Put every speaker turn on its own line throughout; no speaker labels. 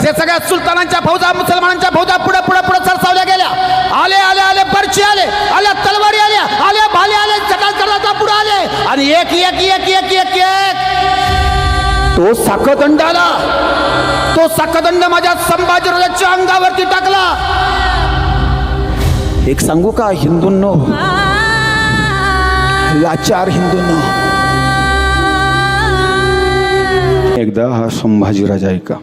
हे सगळ्या सुलतानांच्या फौजा मुसलमानांच्या फौजा पुढे पुढे पुढे सरसावल्या गेल्या. आले आले आले बर्ची आले आल्या तलवारी आल्या आल्या भाले आले चटाल पुढे आले. आणि एक एक एक एक एक एक. तो साखदंड आला तो साखदंड माझ्या संभाजीराजाच्या अंगावरती टाकला. एक सांगू का हिंदूंनो? लाचार हिंदूंनो. एकदा हा संभाजीराजा ऐका.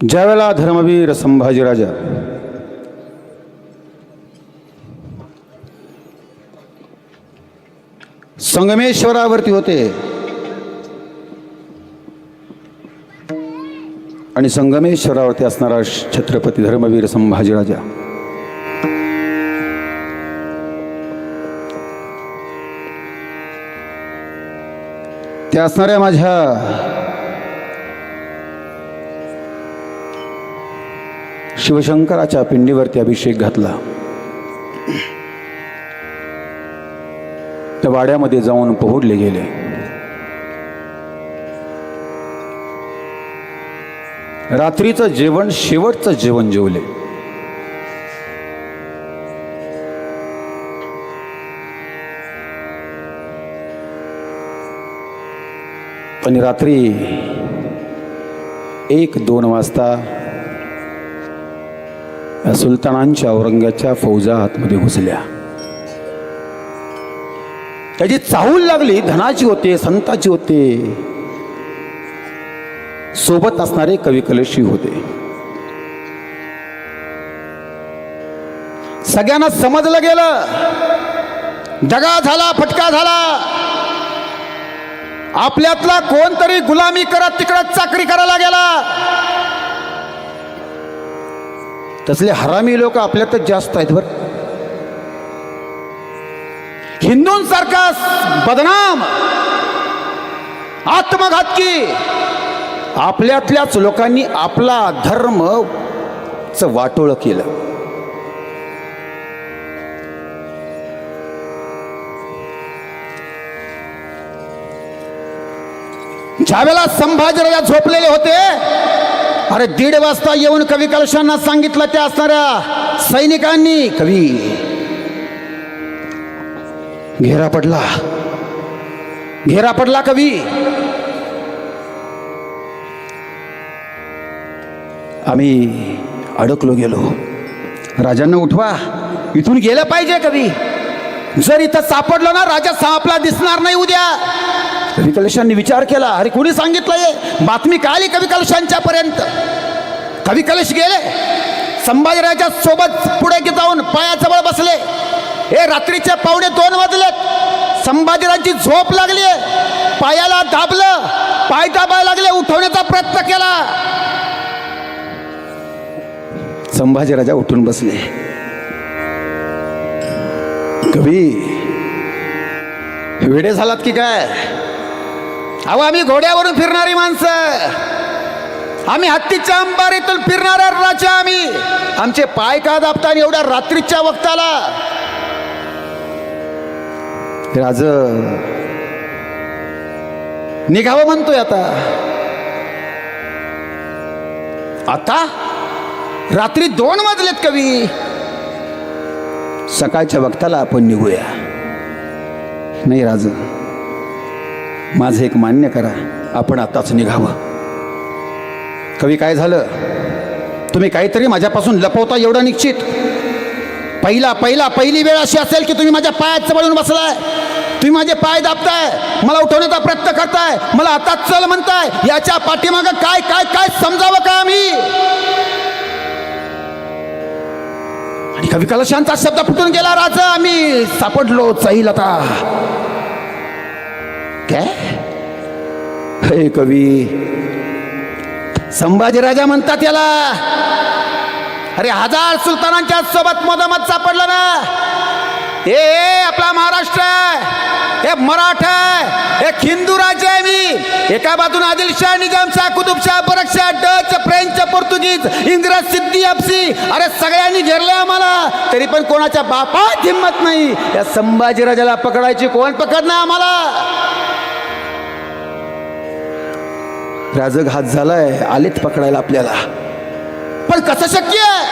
ज्यावेळेला धर्मवीर संभाजीराजा संगमेश्वरावरती होते आणि संगमेश्वरावरती असणारा छत्रपती धर्मवीर संभाजीराजा त्या असणाऱ्या माझ्या शिवशंकराच्या पिंडीवरती अभिषेक घातला. त्या वाड्यामध्ये जाऊन पोहोडले गेले. रात्रीचं जेवण शेवटचं जेवण जेवले. आणि रात्री एक दोन वाजता या सुलतानांच्या औरंगाच्या फौजा आतमध्ये घुसल्या. त्याची चाहूल लागली धनाची होते संताची होते. सोबत असणारे कवी कलशी होते. सगळ्यांना समजलं गेलं. दगा झाला फटका झाला. आपल्यातला कोणतरी गुलामी करत तिकडं चाकरी करायला गेला. तसले हरामी लोक आपल्यातच जास्त आहेत बर. हिंदूंसारखा बदनाम आत्मघातकी आपल्यातल्याच लोकांनी आपला धर्म च वाटोळ केलं. ज्यावेळेला संभाजीराजा झोपलेले होते अरे दीड वाजता येऊन कवी कलशांना सांगितलं त्या असणाऱ्या सैनिकांनी. कवी घेरा पडला. घेरा पडला कवी. आम्ही अडकलो गेलो. राजांना उठवा. इथून गेलं पाहिजे कवी. जर इथं सापडलं ना राजा सापला दिसणार नाही उद्या. कवी कलशांनी विचार केला. अरे कुणी सांगितलं हे? बातमी काय आली कवी कलशांच्या पर्यंत? कवी कलश गेले? संभाजीराजा सोबत पुढे जाऊन पायाजवळ बसले. हे रात्रीचे पावणे दोन वाजलेत. संभाजीराजांची झोप लागली. पायाला दाबलं. पाय दाबायला लागले. उठवण्याचा प्रयत्न केला. संभाजीराजा उठून बसले. कवी वेडे झालात की काय? अहो आम्ही घोड्यावरून फिरणारी माणसं. आम्ही हत्तीच्या अंबारीतून फिरणाऱ्या राजा आम्ही. आमचे पाय का दाबताना एवढ्या रात्रीच्या वक्ताला? राज निघावं म्हणतोय आता. आता? रात्री दोन वाजलेत कवी. सकाळच्या वक्ताला आपण निघूया. नाही राज. माझं एक मान्य करा आपण आताच निघावं. कवी काय झालं? तुम्ही काहीतरी माझ्यापासून लपवता एवढं निश्चित? पहिला पहिला पहिली वेळ अशी असेल की तुम्ही माझ्या पायात वळून बसलाय. तुम्ही माझे पाय दाबताय. मला उठवण्याचा प्रयत्न करताय. मला आता चल म्हणताय. याच्या पाठीमागं काय काय काय समजावं का आम्ही? आणि कवी कलशांचा शब्द फुटून गेला राजा आम्ही सापडलो चैल आता काय? हे कवी संभाजीराजा म्हणतात याला अरे हजार सुलतानांच्या सोबत मधोमध सापडलं ना? ए आपला महाराष्ट्र हे मराठा आहे एक हिंदू राज्य आहे मी. एका बाजून Adilshah Nizamshah Qutubshah Barakshah Dutch French Portuguese इंग्रज सिद्धी अफसी. अरे सगळ्यांनी घेरले आम्हाला. तरी पण कोणाच्या बापात हिंमत नाही. या संभाजीराजाला पकडायची कोण पकडणार आम्हाला? राजघात झालाय आलेत पकडायला आपल्याला. पण कसं शक्य आहे?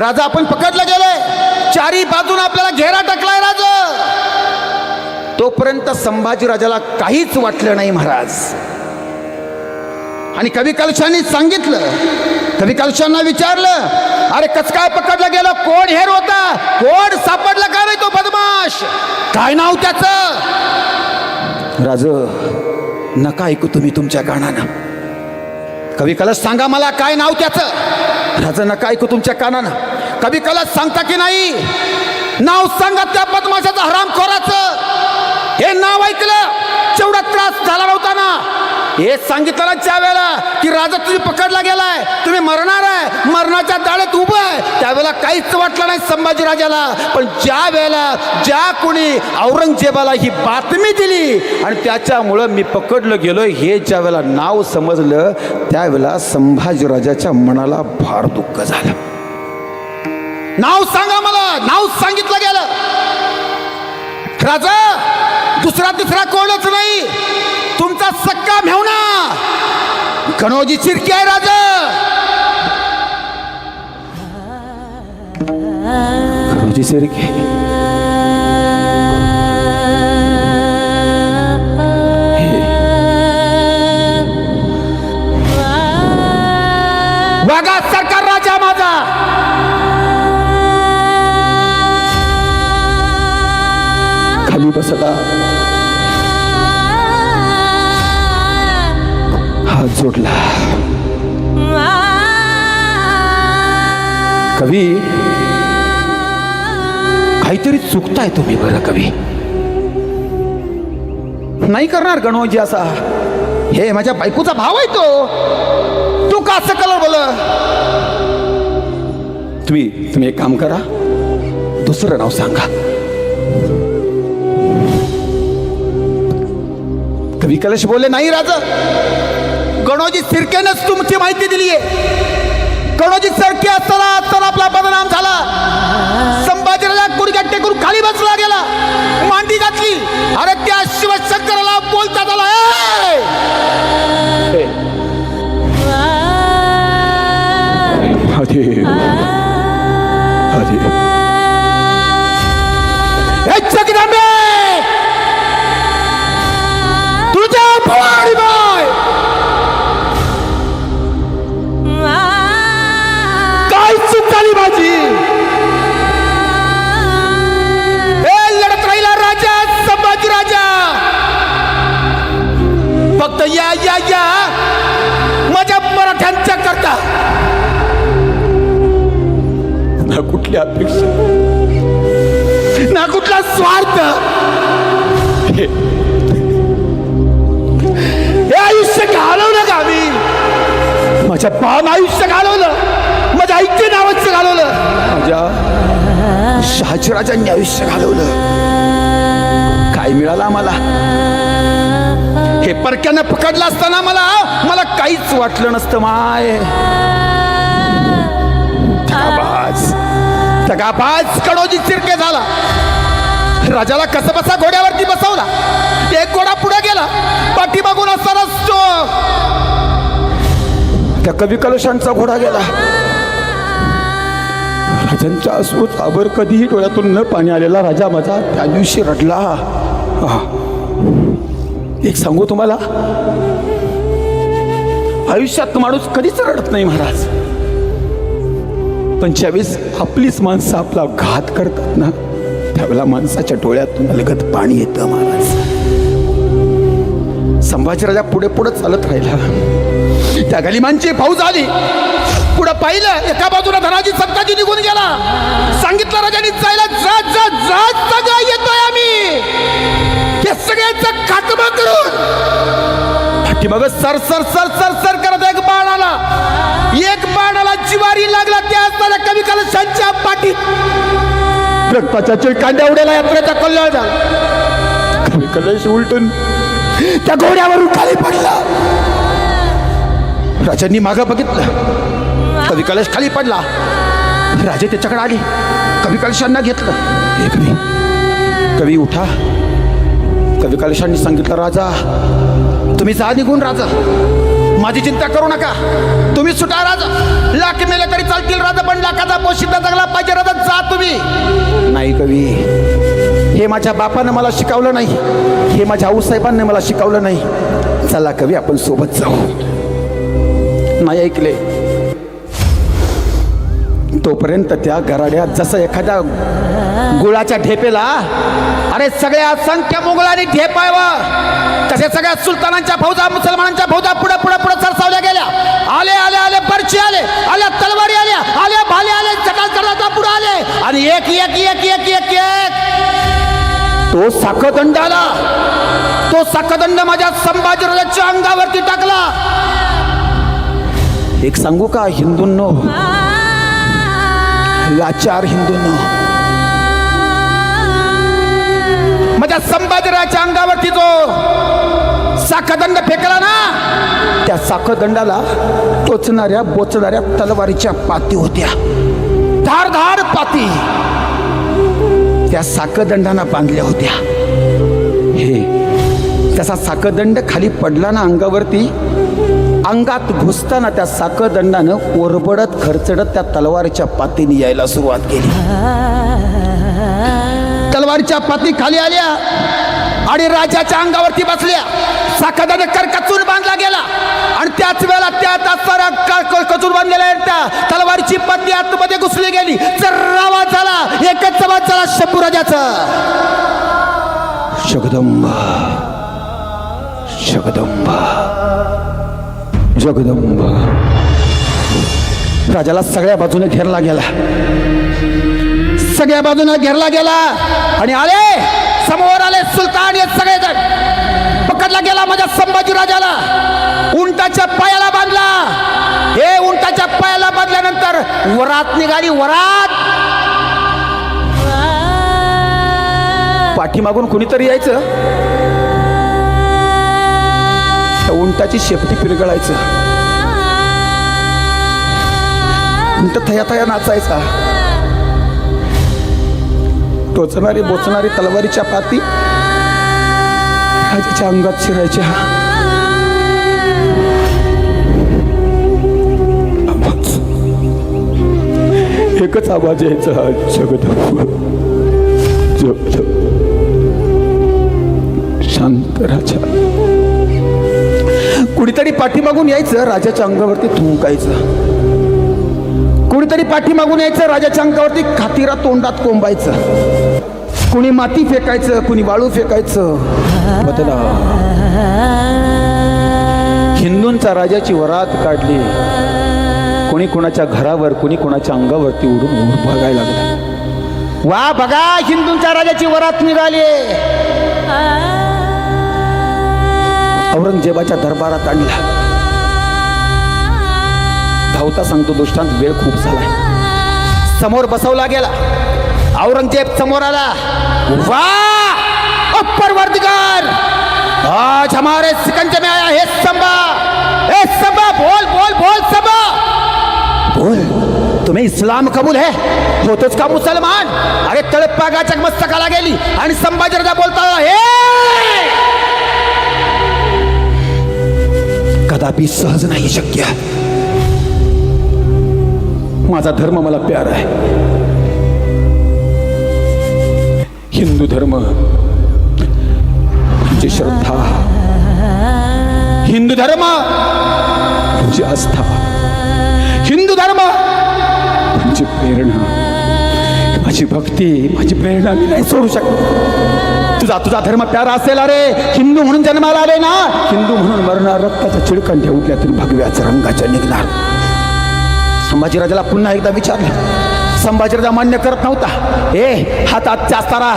राजा आपण पकडला गेलोय. चारी बाजून आपल्याला घेरा टाकलाय राजा. तोपर्यंत संभाजी राजाला काहीच वाटलं नाही महाराज. आणि कवी कलशांनी सांगितलं कवी कलशांना विचारलं अरे कस काय पकडलं गेलं? कोण हेर होता? कोण सापडला? का नाही तो बदमाश? काय नाव त्याचं? राज नका ऐकू तुम्ही तुमच्या कानानं. कवी कलश सांगा मला काय नाव त्याचं? राजा नका ऐकू तुमच्या कानानं. कवी कलश सांगता की नाही? नाव सांगा त्या बदमाशाचं हरामखोराचं. हे नाव ऐकलं जेवढा त्रास झाला नव्हता ना हे सांगितलं त्यावेळेला वेळेला की राजा तुम्ही पकडला गेलाय. तुम्ही मरणार आहे. मरणाच्या दाळेत उभं आहे. त्यावेळेला काहीच वाटलं नाही संभाजी राजाला. पण ज्या वेळेला ज्या कोणी औरंगजेबाला ही बातमी दिली आणि त्याच्यामुळं मी पकडलं गेलो हे ज्या वेळेला नाव समजलं त्यावेळेला संभाजीराजाच्या मनाला फार दुःख झालं. नाव सांगा मला. नाव सांगितलं गेलं. राजा दुसरा तिसरा कोणच नाही. तुमचा सक्का मेवणा कणोजी चिरकी आहे राजा कणोजी करताय तुम्ही बरं कवी? नाही करणार गणोजी असा. हे माझ्या बायकोचा भाव आहे तो. तू का असं कलर बोल तुम्ही तुम्ही एक काम करा. दुसरं नाव सांगा. कवी कलश बोलले नाही राजा. गणोजी सिरकेनच तुमची माहिती दिली गणोजी सरके असताना असताना आपला बदनाम झाला. संभाजीराजा गुडघ्यात टेकून खाली बसला गेला. मांडी घातली. अरे त्या शिवशंकराला बोलता झाला अरे माझ्या पान आयुष्य घालवलं माझ्या आईचे नावाचं घालवलं. माझ्या शहाजीराजांनी आयुष्य घालवलं. काय मिळालं आम्हाला? हे परक्यानं पकडलं असताना मला मला काहीच वाटलं नसतं माय. दगाबाज दगाबाज कडोजी चिरके झाला. राजाला कसं बसा घोड्यावरती बसवला. एक घोडा पुढे गेला. पाठीमागून असतानाच तो त्या कवी कलशांचा घोडा गेला. राजांच्या अश्रू साबर कधीही डोळ्यातून न पाणी आलेला राजा माझा त्या दिवशी रडला. एक सांगू तुम्हाला? आयुष्यात माणूस कधीच रडत नाही महाराज. पण ज्यावेळेस आपलीच माणसं आपला घात करतात ना त्यावेळेला माणसाच्या डोळ्यातून अलगत पाणी येतं महाराज. संभाजीराजा पुढे पुढे चालत राहिला. त्या गलिमांची फौज आली. पुढे पाहिलं एका बाजूला धनाजी सत्ताजी निघून गेला. सांगितलं राजांनी जायला जा जा जा सगळं येतोय आम्ही. हे सगळ्यांचं खातमा करून. पाठीमाग सर सर सर सर सर करत एक बाण आला. एक बाणाला जिवारी लागला त्या असताना कवी कलशांच्या पाठीत रक्ताच्या चिळकांड्या उड्याला यात्रेचा कल्याण झाला. कवी कलश उलटून त्या घोड्यावरून खाली पडला. राजांनी मागं बघितलं. कवी कलश खाली पडला. राजे त्याच्याकडे आले. कवी कलशांना घेतलं. हे कवी कवी उठा. कवी कलशांनी सांगितलं राजा तुम्ही जा निघून राजा. माझी चिंता करू नका. तुम्ही सुटा राजा. लाख मेले तरी चालतील राजा. पण लाखाचा पोशिंदा जगला पाहिजे राजा. जा तुम्ही. नाही कवी. हे माझ्या बापानं मला शिकवलं नाही. हे माझ्या आऊसाहेबांनी मला शिकवलं नाही. चला कवी आपण सोबत जाऊ. नाही ऐकले. तोपर्यंत त्या गराड्यात जसं एखाद्या गुळाच्या ढेपेला अरे सगळ्या असंख्य मुघलांनी ढेपायवं तसे सगळ्या सुलतानांच्या फौजा मुसलमानांच्या फौजा पुढे पुढे पुढे सरसावल्या गेल्या. आले आले आले बर्ची आले आल्या तलवारी आल्या आल्या भाले आले चटाल चटाचा पुढे आले. आणि एक एक एक एक एक एक तो साखदंड आला तो साखदंड माझ्या संभाजीराजाच्या अंगावरती टाकला. एक सांगू का हिंदूंनो? लाचार हिंदूंनो. माझ्या संभाजीराजाच्या अंगावरती जो साखदंड फेकला ना त्या साखदंडाला टोचणाऱ्या बोचणाऱ्या तलवारीच्या पाती होत्या. धारधार पाती. त्या साखदंडाना बांधल्या होत्या. हे त्याचा साखदंड खाली पडला ना अंगावरती अंगात घुसताना त्या साखदंडानं ओरबडत खरचडत त्या तलवारीच्या पातीने यायला सुरुवात केली. तलवारीच्या पाती खाली आल्या आणि राजाच्या अंगावरती बसल्या. साखदंड करकचून बांधला गेला. आणि त्याच वेळेला त्या तासारा कचून बांधलेल्या त्या तलवारीची पत्नी आतमध्ये घुसली गेली. चर्रावा झाला एकच आवाज झाला शंभू राजाचा. जगदंबा. जगदंबा. जगदंबा. राजाला सगळ्या बाजूने घेरला गेला. सगळ्या बाजूने घेरला गेला. आणि आले समोर आले सुलतान हे सगळेजण. पकडला गेला माझ्या संभाजी राजाला. उंटाच्या पायाला बांधला. हे उंटाच्या पायाला बांधल्यानंतर वरात निघाली वरात. पाठीमागून कुणीतरी यायचं? त्या उंटाची शेपटी पिरगळायचं. उंट थया थया नाचायचा. टोचणारी बोचणारी तलवारीच्या पाती राजाच्या अंगात शिरायच्या एकच आवाज यायचा जगद शांत राजा. कुणीतरी पाठीमागून यायचं राजाच्या अंगावरती थुंकायचं. कुणीतरी पाठीमागून यायचं राजाच्या अंगावरती खातीरा तोंडात कोंबायचं. कुणी माती फेकायचं कुणी वाळू फेकायचं. बदला हिंदूंचा राजाची वरात काढली. कोणी कोणाच्या घरावर कोणी कोणाच्या अंगावरती उडून बघायला लागला. वा बघा हिंदूंच्या राजाची वरात निघाली. औरंगजेबाच्या दरबारात आणला. धावता सांगतो दृष्टांत वेळ खूप झाला समोर बसवला गेला. औरंगजेब समोर आला. वा! परवर्दिगार आज हमारे सिकंज में आया हे संबा हे संबा बोल बोल बोल संबा बोल तुम्हें इस्लाम कबूल है? होतोच का मुसलमान. अरे तळपागाच्या मस्तकाला गेली. आणि संभाजी राजा बोलता हे! कदापि सहज नाही शक्य. माझा धर्म मला प्यार आहे. हिंदू धर्म तुमची श्रद्धा हिंदू धर्म तुमची आस्था हिंदू धर्म तुमची प्रेरणा माझी भक्ती माझी प्रेरणा मी नाही सोडू शकत. तुझा तुझा धर्म प्यारा असेल अरे हिंदू म्हणून जन्माला आले ना? हिंदू म्हणून मरणार रक्ताच्या चिळकंठ्या ठेवल्यातून भगव्याच्या रंगाच्या निघणार. संभाजीराजाला पुन्हा एकदा विचारलं संभाजीराजा मान्य करत नव्हता. ए हातात असताना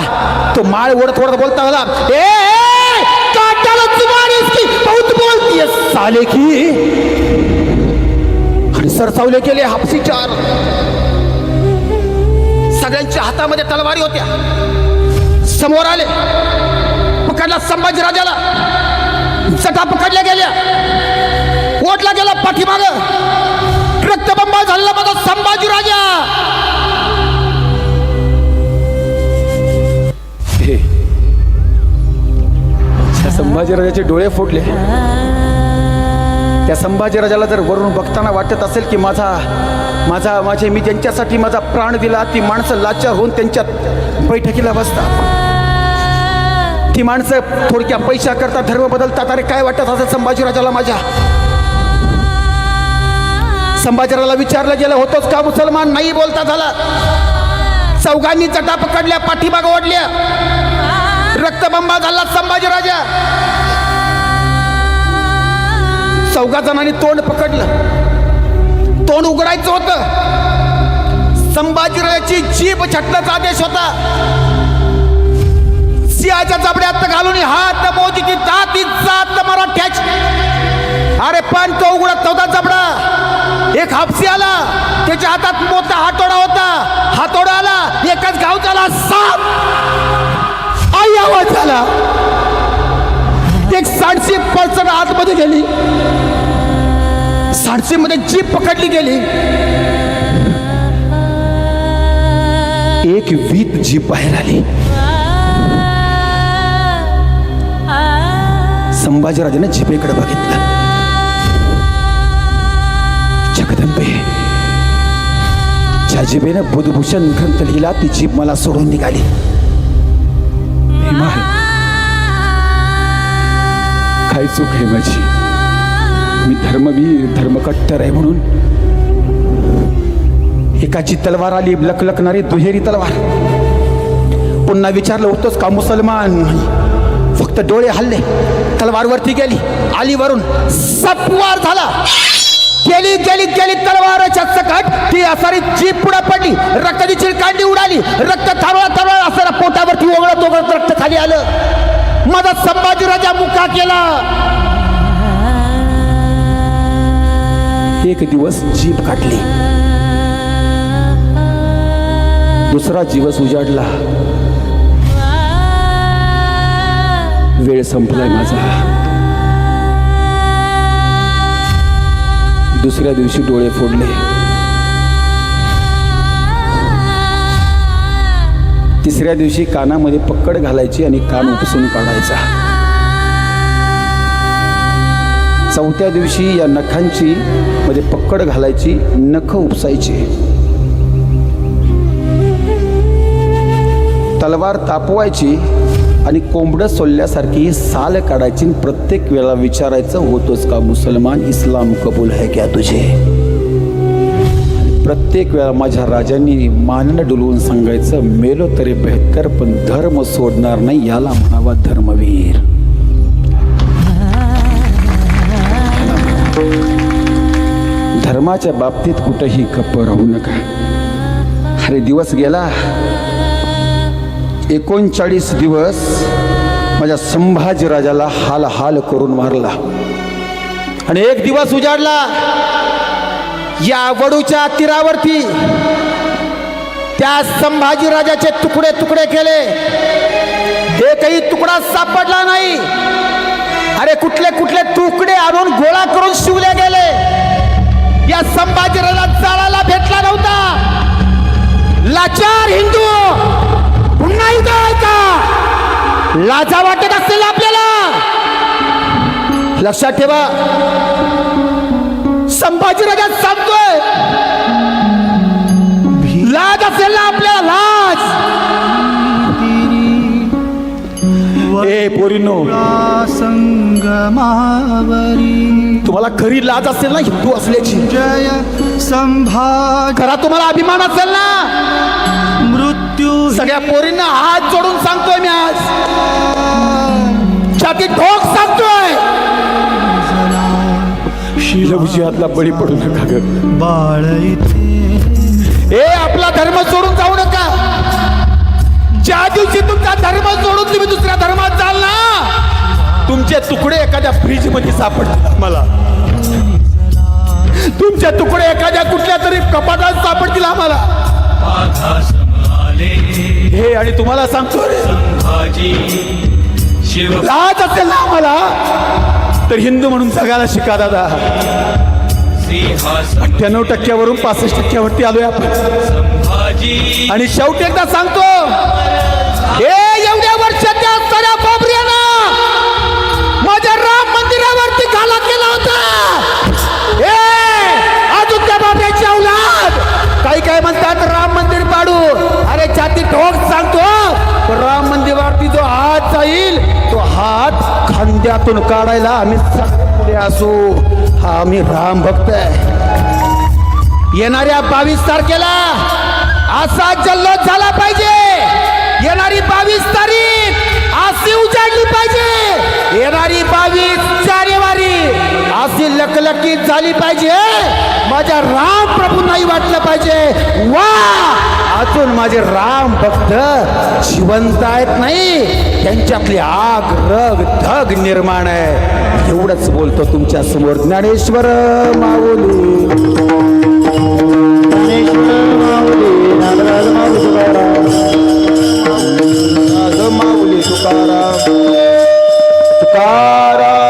तो माळ ओढत ओढत बोलता झाला ए काट्याला साले की? आणि सरसावले केले हापसी चार. सगळ्यांच्या हातामध्ये तलवारी होत्या. समोर आले. पकडला संभाजीराजाला. सटा पकडल्या गेल्या. ओटला गेला पाठीमाग. रक्तबंबा झालेला माझा संभाजीराजा. राजा संभाजीराजाचे डोळे फुटले त्या संभाजीराजाला जर वरून बघताना वाटत असेल की माझा माझा माझे मी ज्यांच्यासाठी माझा प्राण दिला ती माणसं लाचार होऊन त्यांच्यात बैठकीला बसतात. ती माणसं थोडक्या पैशा करता धर्म बदलतात. अरे काय वाटत असेल संभाजीराजाला माझ्या? संभाजीराजाला विचारलं गेलं होतोच का मुसलमान? नाही बोलता झाला. चौघांनी चटा पकडल्या पाठीमाग ओढल्या. रक्तबंबा झाला संभाजीराजा चौघा जणांनी तोंड पकडलं. तोंड उघडायचं होतं. संभाजीराजाची जीभ छटण्याचा आदेश होता. सिंहाच्या जबड्यात घालून हात मोजीची जाती जात मराठ्याची. अरे पण तो उघडत नव्हता जबडा एक हापसी आला. त्याच्या हातात मोठा हातोडा होता. हातोडा आला. एकच गाव झाला साप. आई आवाज झाला? एक साडशी पल्सर आतमध्ये गेली. साडशी मध्ये जीप पकडली गेली. एक वीत जीप बाहेर आली. संभाजीराजाने झिपेकडे बघितलं. जगदंबे ज्या जिभेनं बुधभूषण ग्रंथ लिहिला ती जीप मला सोडून निघाली. भीमा काय चूक आहे माझी मी धर्मवीर धर्मकट्टर आहे म्हणून एकाची तलवार आली लकलकणारी दुहेरी तलवार पुन्हा विचारलं होतोच का मुसलमान फक्त डोळे हल्ले तलवार वरती गेली आली वरून सपवार झाला गेली गेली गेली तलवाराच्या सकट ती असारी जीप पुढे पडली. रक्ताची चिरकांडी उडाली. रक्त थांबला थांबला असताना पोटावरती ओघळत ओघळत रक्त खाली आलं. माझा संभाजीराजा मुका केला. एक दिवस जीप काढली दुसरा दिवस उजाडला. वेळ संपलाय माझा. दुसऱ्या दिवशी डोळे फोडले. तिसऱ्या दिवशी कानामध्ये पक्कड घालायची आणि कान उपसून काढायचा. चौथ्या दिवशी या नखांची मध्ये पक्कड घालायची नख उपसायची. तलवार तापवायची आणि कोंबडं सोलल्यासारखी साल काढायची आणि प्रत्येक वेळा विचारायचं होतोच का मुसलमान? इस्लाम कबूल है क्या तुझे? प्रत्येक वेळा माझ्या राजांनी मानणं डुलवून सांगायचं मेलो तरी बेहतर पण धर्म सोडणार नाही याला म्हणावा धर्मवीर. धर्माच्या बाबतीत कुठंही गप्प राहू नका. अरे दिवस गेला. एकोणचाळीस दिवस माझ्या संभाजीराजाला हाल हाल करून मारला. आणि एक दिवस उजाडला. या वडूच्या तीरावरती त्या संभाजीराजाचे तुकडे तुकडे केले. एकही तुकडा सापडला नाही. अरे कुठले कुठले तुकडे आणून गोळा करून शिवले गेले. या संभाजीराजा जाळाला भेटला नव्हता. लाचार हिंदू! आहे का लाजा वाटत असेल आपल्याला. लक्षात ठेवा. संभाजीराजा सांगतोय. लाज असेल ना आपल्याला लाज. ए पोरीनो.
संगमावरी
तुम्हाला खरी लाज असेल ना हिंदू असल्याची.
जय संभाज
खरा तुम्हाला अभिमान असेल ना. सगळ्या पोरींना हात जोडून सांगतोय मी आज. छाती ठोक सांगतोय. शिलविजयातला बळी पडू नका ग.
बाळ इथे.
ए आपला धर्म सोडून जाऊ नका. ज्या दिवशी तुमचा धर्म सोडून तुम्ही दुसऱ्या धर्मात जाल ना तुमचे तुकडे एखाद्या फ्रीजमध्ये सापडतील मला. तुमचे तुकडे एखाद्या कुठल्या तरी कपाटात सापडतील आम्हाला. हे आणि तुम्हाला सांगतो. लाज असेल ना आम्हाला? तर हिंदू म्हणून जगायला शिका दादा. अठ्ठ्याण्णव टक्क्यावरून पासष्ट टक्क्यावरती आलोय आपण. आणि शेवटी एकदा सांगतो. हे एवढ्या वर्षाच्या असणाऱ्या बाबऱ्यानं माझ्या राम मंदिरावरती घाला केला होता. ए अजून त्या बाबऱ्याची अवलाद काही काय म्हणतात राम मंदिर पाडू. अरे ठोक सांगतो पण राम मंदिरावरती जो हात जाईल तो हात खांद्यातून काढायला आम्ही पुढे असू. हा आम्ही राम भक्त आहे. येणाऱ्या बावीस तारखेला असा जल्लोष झाला पाहिजे. येणारी बावीस तारीख अशी उजाडली पाहिजे. येणारी बावीस जानेवारी अशी लकलकीत झाली पाहिजे. माझ्या राम प्रभूंनाही वाटलं पाहिजे. वा! अजून माझे राम भक्त जिवंत आहेत नाही. त्यांच्यातली आग रग धग निर्माण आहे. एवढंच बोलतो तुमच्यासमोर ज्ञानेश्वर माऊली. माऊली तुकाराम. तुकाराम.